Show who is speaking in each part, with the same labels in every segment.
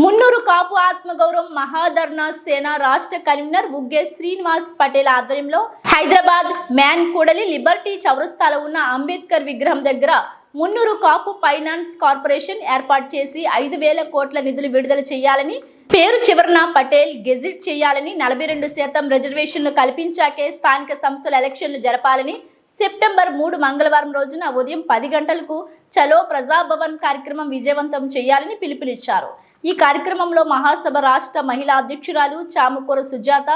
Speaker 1: మున్నూరు కాపు ఆత్మగౌరవం మహాధర్నా సేన రాష్ట్ర కన్వీనర్ ఉగ్గే శ్రీనివాస్ పటేల్ ఆధ్వర్యంలో హైదరాబాద్ మ్యాన్ కూడలి లిబర్టీ చౌరస్తాలో ఉన్న అంబేద్కర్ విగ్రహం దగ్గర మున్నూరు కాపు ఫైనాన్స్ కార్పొరేషన్ ఏర్పాటు చేసి ఐదు వేల కోట్ల నిధులు విడుదల చేయాలని పేరు చివరన పటేల్ గెజిట్ చేయాలని నలభై రెండు శాతం రిజర్వేషన్లు కల్పించాకే స్థానిక సంస్థల ఎలక్షన్లు జరపాలని సెప్టెంబర్ మూడు మంగళవారం రోజున ఉదయం పది గంటలకు చలో ప్రజాభవన్ కార్యక్రమం విజయవంతం చేయాలని పిలుపునిచ్చారు. ఈ కార్యక్రమంలో మహాసభ రాష్ట్ర మహిళా అధ్యక్షురాలు చాముకూర సుజాత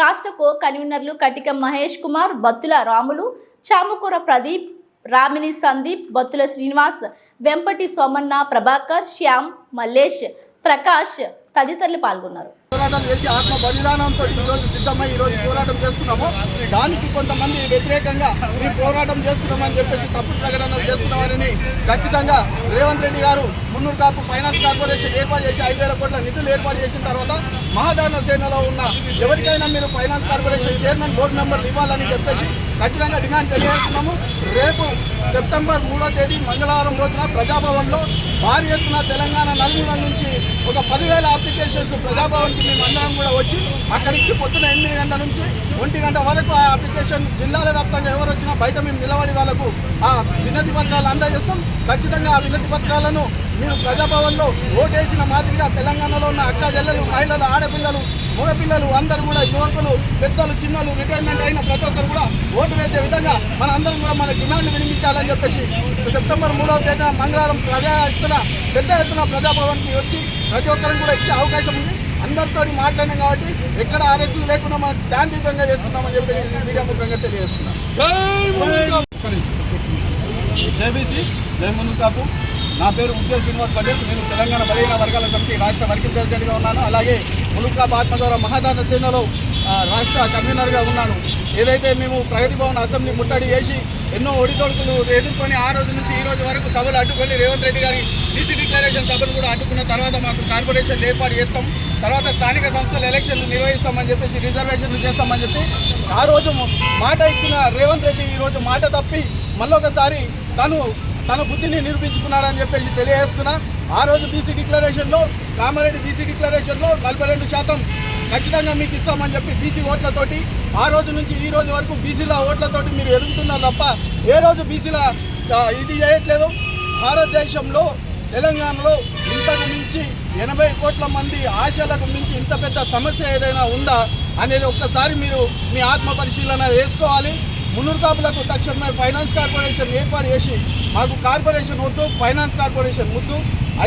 Speaker 1: రాష్ట్ర కో కన్వీనర్లు కటిక మహేష్ కుమార్ బత్తుల రాములు చాముకూర ప్రదీప్ రామిని సందీప్ బత్తుల శ్రీనివాస్ వెంపటి సోమన్న ప్రభాకర్ శ్యామ్ మల్లేష్ ప్రకాష్ తదితరులు పాల్గొన్నారు.
Speaker 2: పోరాటం చేసి ఆత్మ బలిదానంతో ఈ రోజు సిద్ధమై ఈ రోజు పోరాటం చేస్తున్నాము. దానికి కొంతమంది వ్యతిరేకంగా ఈ పోరాటం చేస్తున్నామని చెప్పేసి తప్పుడు ప్రకటనలు చేస్తున్నామని ఖచ్చితంగా రేవంత్ రెడ్డి గారు మున్నూరు కాపు ఫైనాన్స్ కార్పొరేషన్ ఏర్పాటు చేసి ఐదు వేల కోట్ల నిధులు ఏర్పాటు చేసిన తర్వాత మహాదారణ సేనలో ఉన్న ఎవరికైనా మీరు ఫైనాన్స్ కార్పొరేషన్ చైర్మన్ బోర్డు మెంబర్లు ఇవ్వాలని చెప్పేసి ఖచ్చితంగా డిమాండ్ తెలియజేస్తున్నాము. రేపు సెప్టెంబర్ మూడో తేదీ మంగళవారం రోజున ప్రజాభవన్లో భారీ ఎత్తున తెలంగాణ నలుగుల నుంచి ఒక పదివేల అప్లికేషన్స్ ప్రజాభవన్కి మేము అందరం కూడా వచ్చి అక్కడి నుంచి పొద్దున ఎనిమిది గంటల నుంచి ఒంటి గంట వరకు ఆ అప్లికేషన్ జిల్లాల వ్యాప్తంగా ఎవరు వచ్చినా బయట మేము నిలబడి వాళ్ళకు ఆ వినతి పత్రాలు అందజేస్తాం. ఖచ్చితంగా ఆ వినతి పత్రాలను మీరు ప్రజాభవన్లో ఓటేసిన మాదిరిగా తెలంగాణలో ఉన్న అక్క చెల్లెలు మహిళలు ఆడపిల్లలు మగపిల్లలు అందరూ కూడా యువకులు పెద్దలు చిన్నలు రిటైర్మెంట్ అయిన ప్రతి ఒక్కరు కూడా ఓటు వేసే విధంగా మన అందరం కూడా మన డిమాండ్ వినిపించాలని చెప్పేసి సెప్టెంబర్ మూడవ తేదీన మంగళవారం ప్రజా ఎత్తున పెద్ద ఎత్తున ప్రజాభవన్కి వచ్చి ప్రతి ఒక్కరికి కూడా ఇచ్చే అవకాశం ఉంది. అందరితో మాట్లాడినాం కాబట్టి ఎక్కడ అరెస్టులు లేకుండా మనం శాంతియుతంగా చేసుకుందామని చెప్పేసి మీడియా ముఖంగా తెలియజేస్తున్నాం. జేబీసీ జై కాపు. నా పేరు ఉద్యోగ శ్రీనివాస్ పటేల్ నేను తెలంగాణ బలహీన వర్గాల సమితి రాష్ట్ర వర్కింగ్ ప్రెసిడెంట్గా ఉన్నాను. అలాగే ములుకాపు ఆత్మగౌరవ మహాదాన సేనలో రాష్ట్ర కన్వీనర్గా ఉన్నాను. ఏదైతే మేము ప్రగతి భవన్ అసెంబ్లీ ముట్టడి చేసి ఎన్నో ఒడిదొడుకులు ఎదుర్కొని ఆ రోజు నుంచి ఈ రోజు వరకు సభలు అడ్డుకొని రేవంత్ రెడ్డి గారి డీసీ డిక్లరేషన్ సభను కూడా అడ్డుకున్న తర్వాత మాకు కార్పొరేషన్ ఏర్పాటు చేస్తాం. తర్వాత స్థానిక సంస్థల ఎలక్షన్లు నిర్వహిస్తామని చెప్పేసి రిజర్వేషన్లు చేస్తామని చెప్పి ఆ రోజు మాట ఇచ్చిన రేవంత్ రెడ్డి ఈరోజు మాట తప్పి మళ్ళొకసారి తను తన బుద్ధిని నిరూపించుకున్నాడని చెప్పేసి తెలియజేస్తున్నా. ఆ రోజు బీసీ డిక్లరేషన్లో కామారెడ్డి బీసీ డిక్లరేషన్లో నలభై రెండు శాతం ఖచ్చితంగా మీకు ఇస్తామని చెప్పి బీసీ ఓట్లతోటి ఆ రోజు నుంచి ఈ రోజు వరకు బీసీల ఓట్లతోటి మీరు ఎదుగుతున్నారు తప్ప ఏ రోజు బీసీల ఇది చేయట్లేదు. భారతదేశంలో తెలంగాణలో ఇంతకు మించి ఎనభై కోట్ల మంది ఆశలకు మించి ఇంత పెద్ద సమస్య ఏదైనా ఉందా అనేది ఒక్కసారి మీరు మీ ఆత్మ పరిశీలన చేసుకోవాలి. మున్నూరు కాపులకు తక్షణమే ఫైనాన్స్ కార్పొరేషన్ ఏర్పాటు చేసి మాకు కార్పొరేషన్ వద్దు ఫైనాన్స్ కార్పొరేషన్ ముద్దు.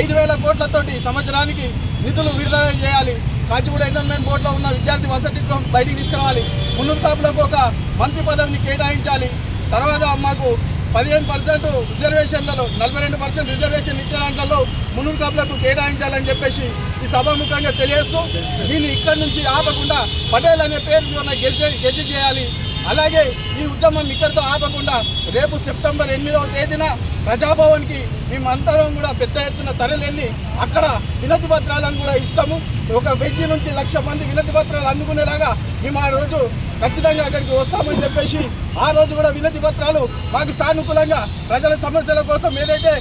Speaker 2: ఐదు వేల కోట్లతోటి సంవత్సరానికి నిధులు విడుదల చేయాలి. కాచిగూడ ఎంటర్మెంట్ బోర్డులో ఉన్న విద్యార్థి వసతి గృహం బయటికి తీసుకురావాలి. మున్నూరు కాపులకు ఒక మంత్రి పదవిని కేటాయించాలి. తర్వాత మాకు పదిహేను పర్సెంట్ రిజర్వేషన్లలో నలభై రెండు పర్సెంట్ రిజర్వేషన్ ఇచ్చే దాంట్లో మున్నూరు కాపులకు కేటాయించాలని చెప్పేసి ఈ సభాముఖంగా తెలియజేస్తూ దీన్ని ఇక్కడి నుంచి ఆపకుండా పటేల్ అనే పేరు ఉన్న గెజెట్ గెజెట్ చేయాలి. అలాగే ఈ ఉద్యమం ఇక్కడితో ఆపకుండా రేపు సెప్టెంబర్ ఎనిమిదవ తేదీన ప్రజాభవన్కి మేమందరం కూడా పెద్ద ఎత్తున తరలివెళ్ళి అక్కడ వినతి పత్రాలను కూడా ఇస్తాము. ఒక వెయ్యి నుంచి లక్ష మంది వినతి పత్రాలు అందుకునేలాగా మేము ఆ రోజు ఖచ్చితంగా అక్కడికి వస్తామని చెప్పేసి ఆ రోజు కూడా వినతి పత్రాలు మాకు సానుకూలంగా ప్రజల సమస్యల కోసం ఏదైతే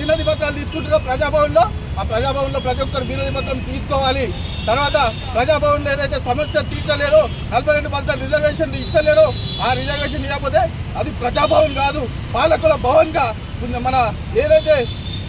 Speaker 2: వినతి పత్రాలు తీసుకుంటారో ప్రజాభవన్లో ఆ ప్రజాభవన్లో ప్రతి ఒక్కరు వినతి పత్రం తీసుకోవాలి. తర్వాత ప్రజాభవన్లో ఏదైతే సమస్య తీర్చలేరో నలభై రెండు పర్సెంట్ రిజర్వేషన్ ఇస్తలేరో ఆ రిజర్వేషన్ ఇవ్వకపోతే అది ప్రజాభవన్ కాదు పాలకుల భవన్గా మన ఏదైతే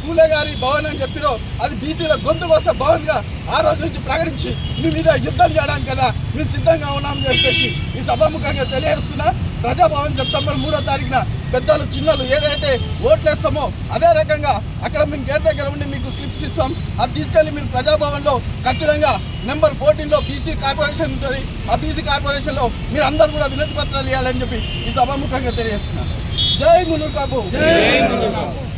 Speaker 2: పూలే గారి భవన్ అని చెప్పిరో అది బీసీల గొంతు కోసం భవన్గా ఆ రోజు నుంచి ప్రకటించి మీ మీద యుద్ధం చేయడానికి కదా మేము సిద్ధంగా ఉన్నామని చెప్పేసి ఈ సభాముఖంగా తెలియజేస్తున్నా. ప్రజాభవన్ సెప్టెంబర్ మూడో తారీఖున పెద్దలు చిన్నలు ఏదైతే ఓట్లేస్తామో అదే రకంగా అక్కడ మేము గేట్ దగ్గర ఉండి మీకు స్లిప్స్ ఇస్తాం. అది తీసుకెళ్ళి మీరు ప్రజాభవన్లో ఖచ్చితంగా నెంబర్ ఫోర్టీన్లో బీసీ కార్పొరేషన్ ఉంటుంది. ఆ బీసీ కార్పొరేషన్లో మీరు అందరూ కూడా వినతి పత్రాలు ఇవ్వాలని చెప్పి ఈ సభాముఖంగా తెలియజేస్తున్నాను జై మునుకాబు జై మునుకాబు